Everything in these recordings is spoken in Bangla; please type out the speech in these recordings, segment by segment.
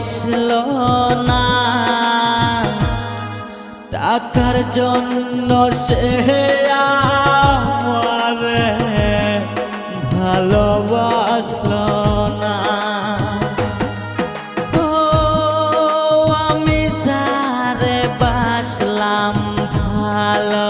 আসল না। টাকার জন্য সে আমারে ভালোবাসল না। আমি যারে বাসলাম ভালো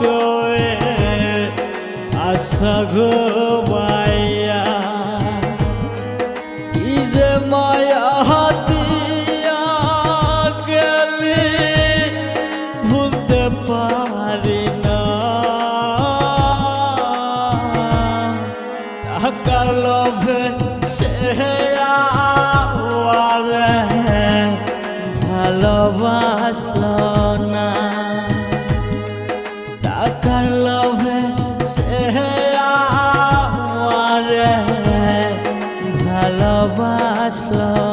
তোয়ে আশা ঘুমাইয়া ভালোবাসলো।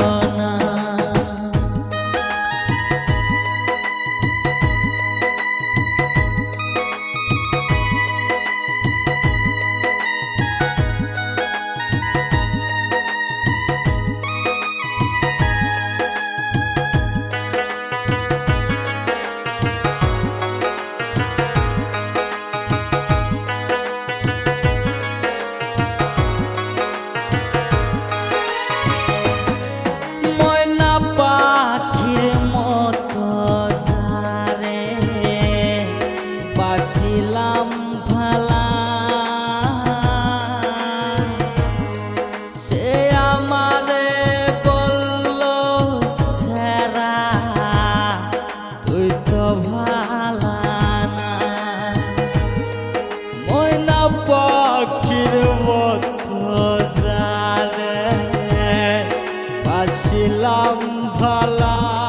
পাশিলাম ভালা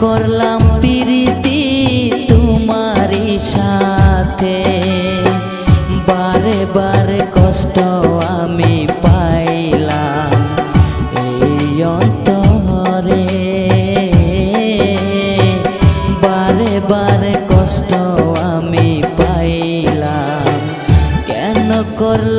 করলাম প্রীতি তোমারই সাথে। বারে বারে কষ্ট আমি পাইলাম এই অন্তরে। বারে বারে কষ্ট আমি পাইলাম। কেন করলাম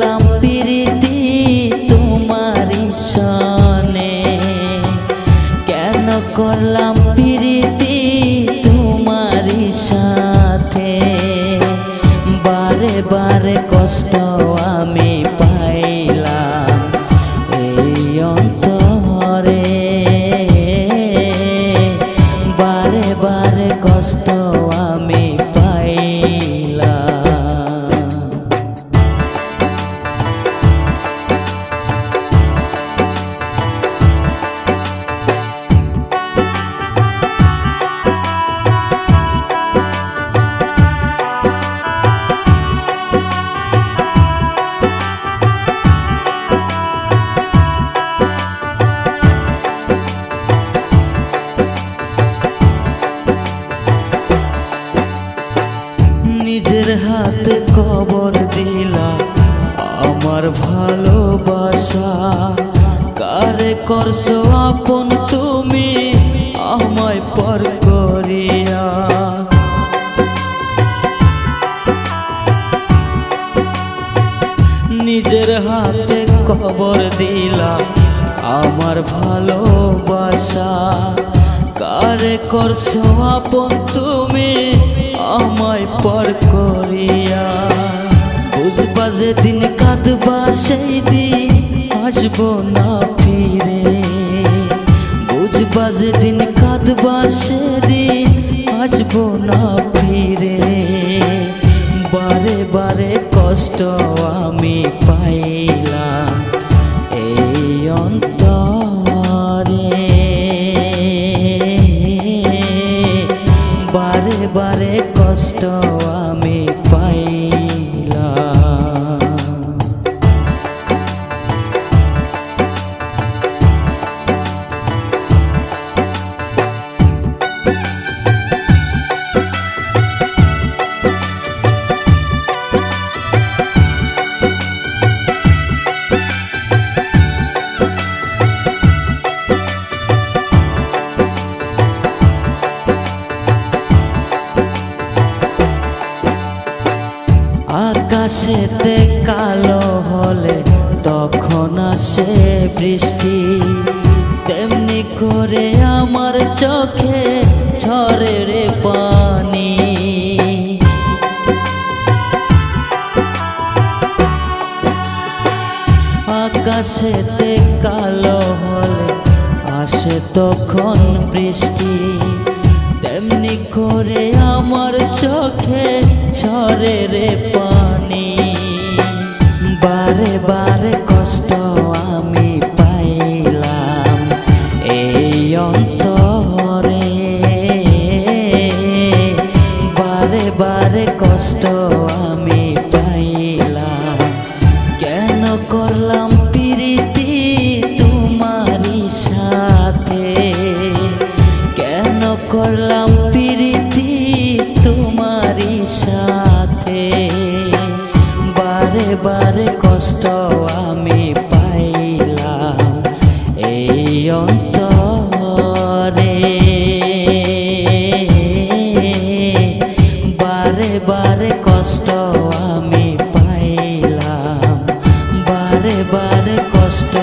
হাতে কবর দিলাম আমার ভালোবাসা। কারে করছ আপন তুমি, আমায় পর করিয়া। নিজের হাতে কবর দিলাম আমার ভালোবাসা। কারে করছ আপন তুমি আমায় পর করিয়া। বুঝবা দিন কাঁদবা সেই দিন আসব না ফিরে। বুঝবা দিন কাঁদবা, সেদিন আসব না ফিরে। বারে বারে কষ্ট আমি পাইলাম। কষ্ট আকাশেতে কালো হলে তখন আসে বৃষ্টি। তেমনি করে আমার চোখে ঝরে রে পানি। আকাশেতে কালো হলে আসে তখন বৃষ্টি। তেমনি করে আমার চোখে ঝরে রে পানি। বারে কষ্ট আমি পাইলাম এই অন্তরে। বারে বারে কষ্ট আমি পাইলাম। কেন করলাম প্রীতি তোমারই সাথে? কেন করলাম কষ্ট আমি পাইলাম এই অন্তরে। বারে বারে কষ্ট আমি পাইলাম বারে বারে কষ্ট